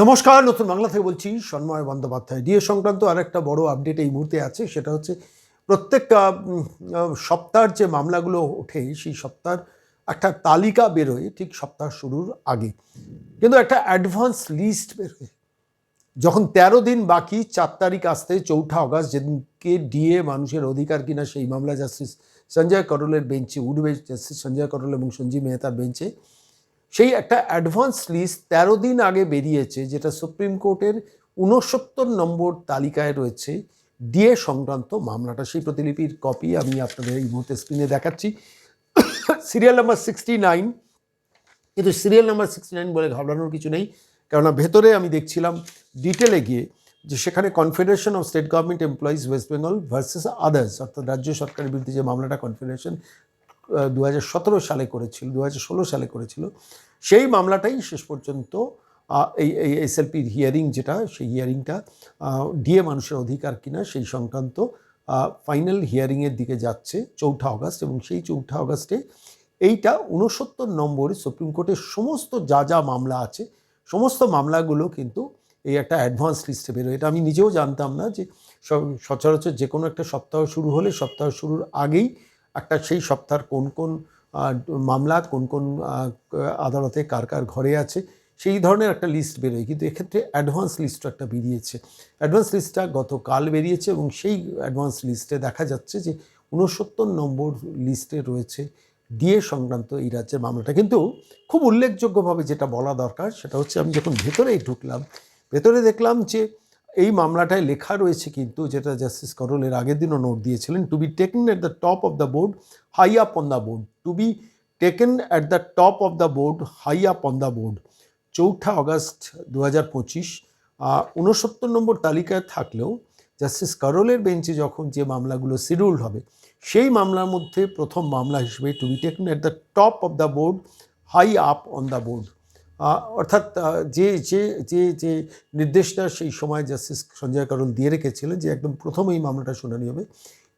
নমস্কার, নতুন বাংলা থেকে বলছি সন্ময় বন্দ্যোপাধ্যায়। ডিএ সংক্রান্ত আরেকটা বড় আপডেট এই মুহূর্তে আছে, সেটা হচ্ছে প্রত্যেক সপ্তাহের যে মামলাগুলো ওঠে, সেই সপ্তাহের একটা তালিকা বেরোয়, ঠিক সপ্তাহ শুরুর আগে। কিন্তু একটা অ্যাডভান্স লিস্ট বেরোয়। যখন তেরো দিন বাকি, চার তারিখ আসতে চৌঠা অগাস্ট, যেদিনকে ডিএ মানুষের অধিকার কিনা, সেই মামলা জাস্টিস সঞ্জয় করলের বেঞ্চে উঠবে জাস্টিস সঞ্জয় করল এবং সঞ্জীব মেহতার বেঞ্চে সেই একটা অ্যাডভান্স লিস্ট তেরো দিন আগে বেরিয়েছে, যেটা সুপ্রিম কোর্টের উনসত্তর নম্বর তালিকায় রয়েছে। ডিএ সংক্রান্ত মামলাটা, সেই প্রতিলিপির কপি আমি আপনাদের এই মুহূর্তে স্ক্রিনে দেখাচ্ছি। সিরিয়াল নাম্বার সিক্সটি নাইন কিন্তু সিরিয়াল নাম্বার সিক্সটি নাইন বলে ঘাবড়ানোর কিছু নেই, কেননা ভেতরে আমি দেখছিলাম ডিটেলে গিয়ে যে সেখানে confederation of state government employees West Bengal versus others অর্থাৎ রাজ্য সরকারের বিরুদ্ধে যে মামলাটা কনফেডারেশন দু হাজার সতেরো সালে করেছিল দু হাজার ষোলো সালে করেছিল সেই মামলাটাই শেষ পর্যন্ত এই এই এসএলপির হিয়ারিং যেটা, সেই হিয়ারিংটা ডিএ মানুষের অধিকার কিনা সেই সংক্রান্ত ফাইনাল হিয়ারিংয়ের দিকে যাচ্ছে চৌঠা অগস্ট এবং সেই চৌঠা অগস্টে এইটা উনসত্তর নম্বরে সুপ্রিম কোর্টের সমস্ত যা যা মামলা আছে, সমস্ত মামলাগুলো কিন্তু এই একটা অ্যাডভান্স লিস্টে বেরোয়। এটা আমি নিজেও জানতাম না যে সচরাচর যে কোনো একটা সপ্তাহ শুরু হলে সপ্তাহ শুরুর আগেই একটা সেই সপ্তাহের কোন কোন মামলা কোন কোন আদালতে কার কার ঘরে আছে, সেই ধরনের একটা লিস্ট বেরোয়। কিন্তু এক্ষেত্রে অ্যাডভান্স লিস্টও একটা বেরিয়েছে। অ্যাডভান্স লিস্টটা গতকাল বেরিয়েছে এবং সেই অ্যাডভান্স লিস্টে দেখা যাচ্ছে যে উনসত্তর নম্বর লিস্টে রয়েছে ডিএ সংক্রান্ত এই রাজ্যের মামলাটা। কিন্তু খুব উল্লেখযোগ্যভাবে যেটা বলা দরকার, সেটা হচ্ছে আমি যখন ভেতরেই ঢুকলাম, ভেতরে দেখলাম যে এই মামলাটায় লেখা রয়েছে কিন্তু যেটা জাস্টিস করল এর আগের দিনও নোট দিয়েছিলেন to be taken at the top of the board high up on the board to be taken at the top of the board high up on the board চৌঠা অগস্ট দু হাজার পঁচিশ উনসত্তর নম্বর তালিকায় থাকলেও জাস্টিস করলের বেঞ্চে যখন যে মামলাগুলো শিডিউল হবে, সেই মামলার মধ্যে প্রথম মামলা হিসেবে to be taken at the top of the board high up on the board অর্থাৎ যে যে যে যে নির্দেশটা সেই সময় জাস্টিস সঞ্জয় করল দিয়ে রেখেছিলেন যে একদম প্রথম এই মামলাটা শুনানি হবে।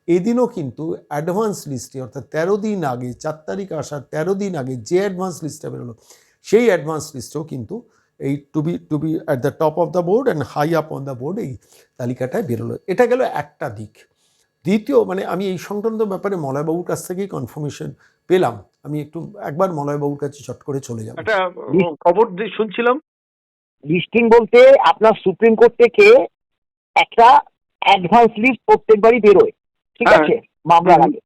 এদিনও কিন্তু অ্যাডভান্স লিস্টে অর্থাৎ তেরো দিন আগে, চার তারিখ আসার তেরো দিন আগে যে অ্যাডভান্স লিস্টটা বেরোলো, সেই অ্যাডভান্স লিস্টেও কিন্তু এই to be to be at the top of the board and high up on the board এই তালিকাটায় বেরোলো। এটা গেল একটা দিক। দ্বিতীয় মানে আমি এই সংক্রান্ত ব্যাপারে মলয়বাবুর কাছ থেকেই কনফার্মেশন পেলাম। আমি একটু একবার মলয়বাবুর কাছে চট করে চলে যাব। একটা খবর শুনছিলাম। লিস্টিং বলতে আপনার সুপ্রিম কোর্ট থেকে একটা অ্যাডভান্স লিস্ট প্রত্যেকবারই বেরোয়। ঠিক হ্যাঁ। আছে? মামলার। আগে।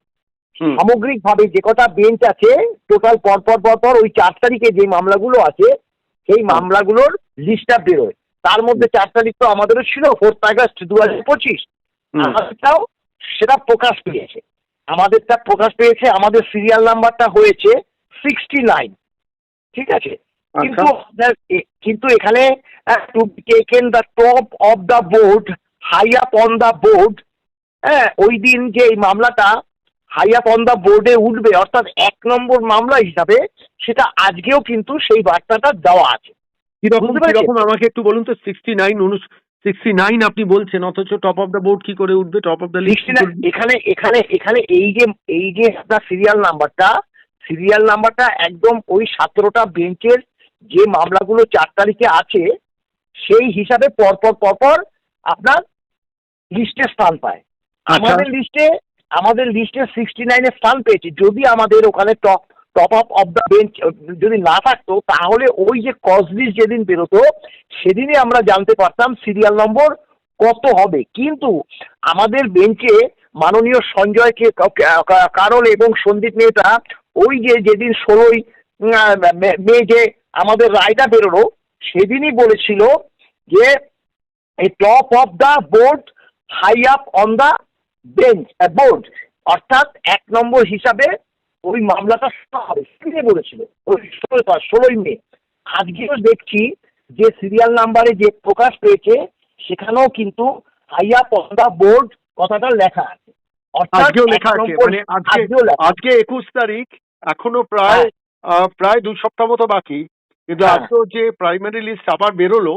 হুম। সামগ্রিক ভাবে যে কটা বেঞ্চ আছে টোটাল পর পর পর পর ওই চার তারিখে যে মামলাগুলো আছে সেই মামলাগুলোর লিস্টটা বেরোয়। তার মধ্যে চার তারিখ তো আমাদেরও ছিল ফোর্থ আগস্ট দু হাজার পঁচিশ আমাদেরটাও সেটা প্রকাশ পেয়েছে। আমাদেরটা প্রকাশ পেয়েছে আমাদের সিরিয়াল নাম্বারটা হয়েছে সিক্সটি নাইন ঠিক আছে? কিন্তু আচ্ছা এ- কিন্তু এখানে to taken the top of the board high up on the board হ্যাঁ ওই দিন যে এই মামলাটা হাই আপ অন দ্য বোর্ডে উঠবে অর্থাৎ এক নম্বর মামলা হিসাবে সেটা আজকেও কিন্তু সেই বার্তাটা দেওয়া আছে। কীরকম কীরকম? আমাকে একটু বলুন তো সিক্সটি নাইন সিক্সটি নাইন আপনি বলছেন অথচ টপ অফ দ্য বোর্ড কি করে উঠবে টপ অফ দ্য লিস্ট এখানে এখানে এখানে এই যে এই যে আপনার সিরিয়াল নাম্বারটা সিরিয়াল নাম্বারটা একদম ওই সতেরোটা বেঞ্চের যে মামলাগুলো চার তারিখে আছে সেই হিসাবে পরপর পরপর আপনার লিস্টে স্থান পায়। আচ্ছা। আমাদের লিস্টে আমাদের লিস্টে সিক্সটি নাইনে স্থান পেয়েছে। যদি আমাদের ওখানে top top up of the bench যদি না থাকতো, তাহলে ওই যে কজ যেদিন বেরোতো, সেদিনই আমরা জানতে পারতাম সিরিয়াল নম্বর কত হবে। কিন্তু আমাদের বেঞ্চে মাননীয় সঞ্জয়কে কা- কারল এবং সন্দীপ মেহতা, ওই যে যেদিন ষোলোই মে যে আমাদের রায়টা বেরোলো, সেদিনই বলেছিল যে এই top of the board high up on the bench board অর্থাৎ এক নম্বর হিসাবে ওই মামলাটা হবে বলেছিল? ওই ষোলোই মে। আজকেও দেখছি যে সিরিয়াল নাম্বারে যে প্রকাশ পেয়েছে সেখানেও কিন্তু high up on the board কথাটা লেখা আছে। আজকেও লেখা আছে মানে আজকে আজকে একুশ তারিখ এখনও প্রায় আহ, প্রায় দু সপ্তাহ মতো বাকি। কিন্তু হ্যাঁ। আজকেও যে প্রাইমারি লিস্ট আবার বেরোলো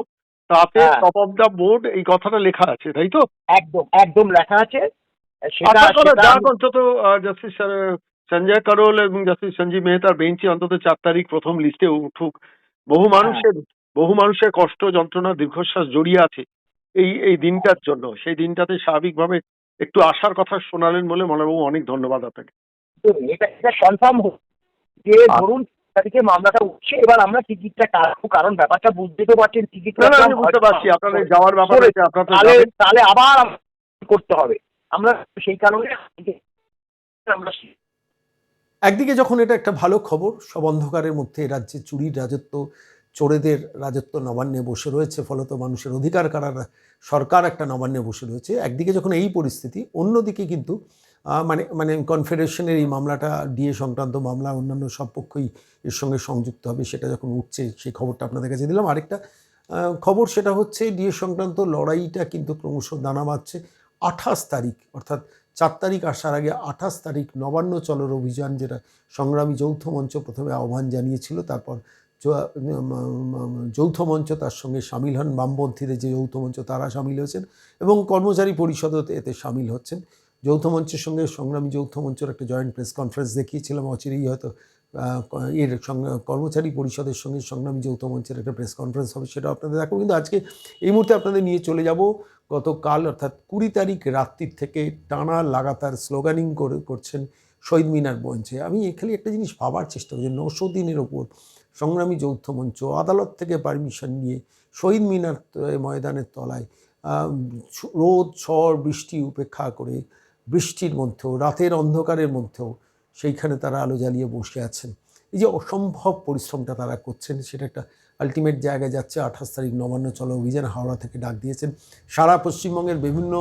তাতে হ্যাঁ। টপ অফ দ্য বোর্ড এই কথাটা লেখা আছে তাই তো? একদম একদম লেখা আছে। সেটা যাক অন্তত জাস্টিস সঞ্জয় করল এবং জাস্টিস সঞ্জীব মেহতার বেঞ্চে অন্তত চার তারিখ প্রথম লিস্টে উঠুক। বহু মানুষের বহু মানুষের কষ্ট যন্ত্রণা দীর্ঘশ্বাস জড়িয়ে আছে এই এই দিনটার জন্য। সেই দিনটাতে স্বাভাবিকভাবে একটু আসার কথা শোনালেন বলে মনে অনেক ধন্যবাদ আপনাকে। এটা কনফার্ম যে ধরুন তারিখে মামলাটা উঠছে এবার আমরা টিকিটটা কাটবো কারণ ব্যাপারটা বুঝতে তো পারছেন টিকিট বুঝতে পারছি। আপনাদের যাওয়ার ব্যাপার আছে আপনার তাহলে তাহলে আবার করতে হবে। আমরা সেই কারণে আমরা একদিকে যখন এটা একটা ভালো খবর, সব অন্ধকারের মধ্যে রাজ্যে চুরির রাজত্ব, চোরেদের রাজত্ব নবান্নে বসে রয়েছে, ফলত মানুষের অধিকার কারার সরকার একটা নবান্নে বসে রয়েছে। একদিকে যখন এই পরিস্থিতি, অন্যদিকে কিন্তু মানে মানে কনফেডারেশনের এই মামলাটা ডিএ সংক্রান্ত মামলা, অন্যান্য সব পক্ষই এর সঙ্গে সংযুক্ত হবে, সেটা যখন উঠছে, সেই খবরটা আপনাদের কাছে দিলাম। আরেকটা খবর সেটা হচ্ছে ডিএ সংক্রান্ত লড়াইটা কিন্তু ক্রমশ দানা বাঁধছে আঠাশ তারিখ, অর্থাৎ চার তারিখ আসার আগে আঠাশ তারিখ নবান্ন চলর অভিযান যেটা সংগ্রামী যৌথ মঞ্চ প্রথমে আহ্বান জানিয়েছিল, তারপর যৌথ মঞ্চ তার সঙ্গে সামিল হন বামপন্থীদের যে যৌথ মঞ্চ তারা সামিল হয়েছেন এবং কর্মচারী পরিষদও এতে সামিল হচ্ছেন। যৌথ মঞ্চের সঙ্গে সংগ্রামী যৌথ মঞ্চের একটা জয়েন্ট প্রেস কনফারেন্স দেখিয়েছিলাম, অচিরেই হয়তো এর সঙ্গে কর্মচারী পরিষদের সঙ্গে সংগ্রামী যৌথ মঞ্চের একটা প্রেস কনফারেন্স হবে সেটা আপনাদের দেখো কিন্তু আজকে এই মুহূর্তে আপনাদের নিয়ে চলে যাব গতকাল, অর্থাৎ কুড়ি তারিখ রাত্রির থেকে টানা লাগাতার স্লোগানিং করে করছেন শহীদ মিনার মঞ্চে। আমি এখানে একটা জিনিস ভাবার চেষ্টা করছি, নশো দিনের ওপর সংগ্রামী যৌথ মঞ্চ আদালত থেকে পারমিশন নিয়ে শহীদ মিনার ময়দানের তলায় রোদ, ঝড়, বৃষ্টি উপেক্ষা করে বৃষ্টির মধ্যেও, রাতের অন্ধকারের মধ্যেও সেইখানে তারা আলো জ্বালিয়ে বসে আছেন। এই যে অসম্ভব পরিশ্রমটা তারা করছেন, সেটা একটা আলটিমেট জায়গায় যাচ্ছে। আঠাশ তারিখ নবান্ন চলো অভিযান হাওড়া থেকে ডাক দিয়েছেন। সারা পশ্চিমবঙ্গের বিভিন্ন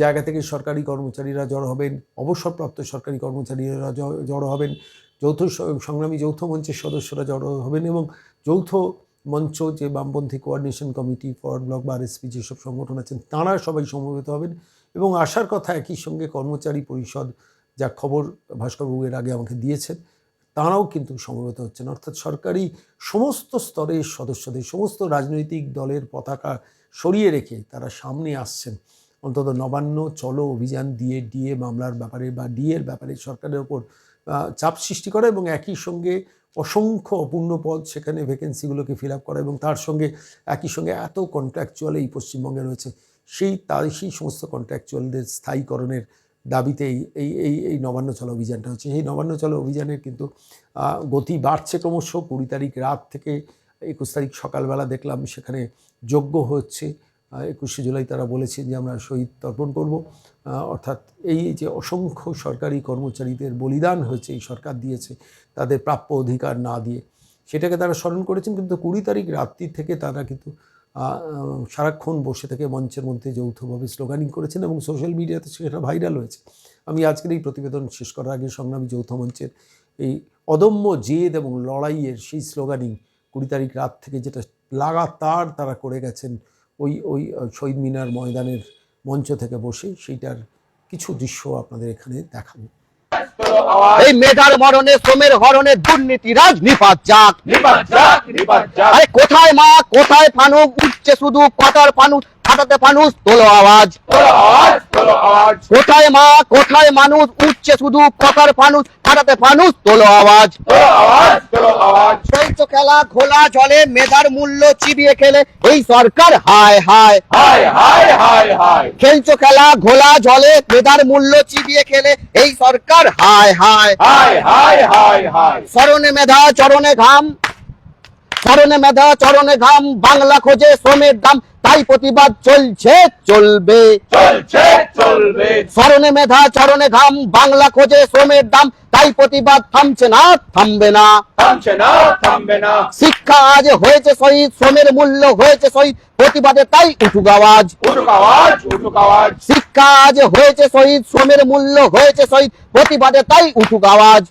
জায়গা থেকে সরকারি কর্মচারীরা জড়ো হবেন, অবসরপ্রাপ্ত সরকারি কর্মচারীরা জড়ো হবেন, যৌথ সংগ্রামী যৌথ মঞ্চের সদস্যরা জড়ো হবেন এবং যৌথ মঞ্চ যে বামপন্থী কোঅর্ডিনেশন কমিটি ফরওয়ার্ড ব্লক বা আরএসপি যেসব সংগঠন আছেন, তাঁরা সবাই সমবেত হবেন এবং আসার কথা একই সঙ্গে কর্মচারী পরিষদ যা খবর ভাস্করবাবু এর আগে আমাকে দিয়েছেন, তাঁরাও কিন্তু সমবেত হচ্ছেন। অর্থাৎ সরকারি সমস্ত স্তরের সদস্যদের, সমস্ত রাজনৈতিক দলের পতাকা সরিয়ে রেখে তারা সামনে আসছেন। অন্তত নবান্ন চলো অভিযান দিয়ে ডিএ মামলার ব্যাপারে বা ডিএর ব্যাপারে সরকারের ওপর চাপ সৃষ্টি করা এবং একই সঙ্গে অসংখ্য অপূর্ণ পদ সেখানে ভ্যাকেন্সিগুলোকে ফিল আপ করা এবং তার সঙ্গে একই সঙ্গে এত কন্ট্রাকচুয়াল এই পশ্চিমবঙ্গে রয়েছে। সেই তার সেই সমস্ত কন্ট্রাকচুয়ালদের স্থায়ীকরণের দাবিতে এই এই এই এই নবান্ন চলো অভিযানটা হচ্ছে। সেই নবান্ন চলো অভিযানের কিন্তু গতি বাড়ছে ক্রমশ। কুড়ি তারিখ রাত থেকে একুশ তারিখ সকালবেলা দেখলাম সেখানে যজ্ঞ হচ্ছে। একুশে জুলাই তারা বলেছেন যে আমরা শহীদ তর্পণ করব। অর্থাৎ এই যে অসংখ্য সরকারি কর্মচারীদের বলিদান হয়েছে, এই সরকার দিয়েছে, তাদের প্রাপ্য অধিকার না দিয়ে। সেটাকে তারা স্মরণ করেছেন, কিন্তু কুড়ি তারিখ রাত্রি থেকে তারা কিন্তু সারাক্ষণ বসে থেকে মঞ্চের মধ্যে যৌথভাবে স্লোগানিং করেছেন এবং সোশ্যাল মিডিয়াতে সেটা ভাইরাল হয়েছে। আমি আজকের এই প্রতিবেদন শেষ করার আগে সংগ্রামী যৌথ মঞ্চের এই অদম্য জেদ এবং লড়াইয়ের সেই স্লোগানিং কুড়ি তারিখ রাত থেকে যেটা লাগাতার তারা করে গেছেন ওই ওই শহীদ মিনার ময়দানের মঞ্চ থেকে বসে সেইটার কিছু দৃশ্য আপনাদের এখানে দেখাবো। এই মেধার মরণে শ্রমের হরণে দুর্নীতি রাজ নিপাত যাক। আরে কোথায় মা কোথায় ফানুক? উঠছে শুধু কথার ফানুক ফাটাতে ফানুস তোলো আওয়াজ। কোথায় মা কোথায় মানুষ? উঠছে শুধু কথার ফানুস ফাটাতে ফানুস তোলো আওয়াজ। চলছো খেলা খোলা জলে মেধার মূল্য চিবিয়ে খেলে এই সরকার হায় হায়। খেলছো খেলা ঘোলা জলে মেধার মূল্য চিবিয়ে খেলে এই সরকার হায় হায়। স্মরণে মেধা চরণে ঘাম। স্মরণে মেধা চরণে ঘাম বাংলা খোঁজে শ্রমের দাম। তাই প্রতিবাদ চলছে চলবে। স্মরণে মেধা চরণে ঘাম বাংলা খোঁজে শ্রমের দাম তাই প্রতিবাদ থামছে না থামবে না। থামছে না থামবে না। শিক্ষা আজ হয়েছে শহীদ শ্রমের মূল্য হয়েছে শহীদ প্রতিবাদে তাই উঠুক আওয়াজ। শিক্ষা আজ হয়েছে শহীদ শ্রমের মূল্য হয়েছে শহীদ। প্রতিবাদে তাই উঠুক আওয়াজ।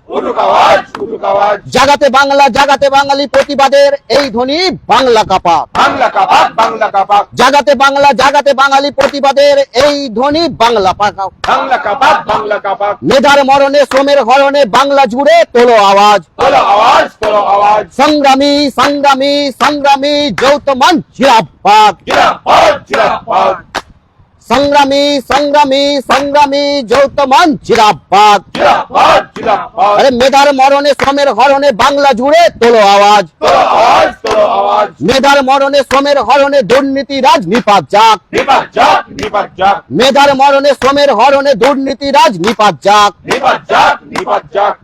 জাগাতে বাংলা জাগাতে বাঙালি প্রতিবাদের এই ধ্বনি বাংলা কাপা বাংলা কাপাক বাংলা কাপাক। জাগাতে বাংলা জাগাতে বাঙালি প্রতিবাদের এই ধ্বনি বাংলা পাকা বাংলা কাপাক বাংলা কাপাক। মেধার মরণে শ্রমের হরণে বাংলা জুড়ে তোলো আওয়াজ। তোলো আওয়াজ তোলো আওয়াজ। সংগ্রামী সংগ্রামী সংগ্রামী মঞ্চ জিরাবাদ জিরাফত জিরাফত সংগ্রামী সংগ্রামী সংগ্রামী যৌতমান জিরাবাদ আরে মেধার মরণে শ্রমের হরণে বাংলা জুড়ে তোলো আওয়াজ। মেধার মরণে শ্রমের হরণে দুর্নীতি রাজ নিপাত যাক নিপাত মেধার মরণে শ্রমের হরণে দুর্নীতি রাজ নিপাত যাক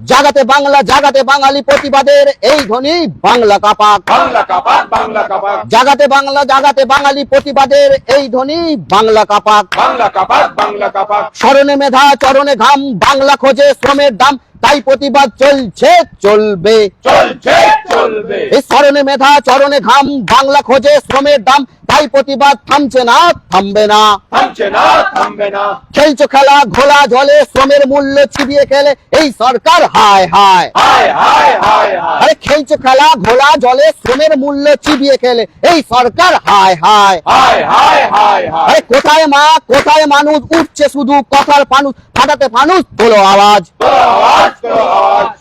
জাগাতে বাংলা জাগাতে বাঙালি প্রতিবাদের এই ধ্বনি বাংলা কাপাক। বাংলা কাপাক বাংলা কাপাক। জাগাতে বাংলা জাগাতে বাঙালি প্রতিবাদের এই ধ্বনি বাংলা কাপাক। বাংলা কাপাক বাংলা কাপাক। স্মরণে মেধা চরণে ঘাম বাংলা খোঁজে শ্রমের দাম তাই প্রতিবাদ চলছে চলবে। চলছে। চলবে। স্মরণে মেধা চরণে ঘাম বাংলা খোঁজে শ্রমের দাম তাই প্রতিবাদ থামছে না থামবে না। থামছে না থামবে না। খেলছো খেলা ঘোলা জলে শ্রমের মূল্য চিবিয়ে খেলে এই সরকার হায় হায়। হায় হায় হায় আরে খেলছো খেলা ঘোলা জলে শ্রমের মূল্য চিবিয়ে খেলে এই সরকার হায় হায়। হায় হায় হায় আরে কোথায় মা কোথায় মানুষ উঠছে শুধু কথার ফানুষ ফাটাতে আওয়াজ। তোলো আওয়াজ।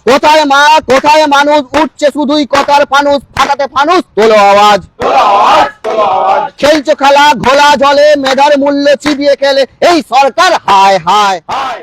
কোথায় মা কোথায় মানুষ উঠছে শুধুই কথার ফানুস ফাটাতে ফানুস তোলো আওয়াজ। খেলছো খেলা ঘোলা জলে মেধার মূল্য চিবিয়ে খেলে এই সরকার হায়। হায় হায়।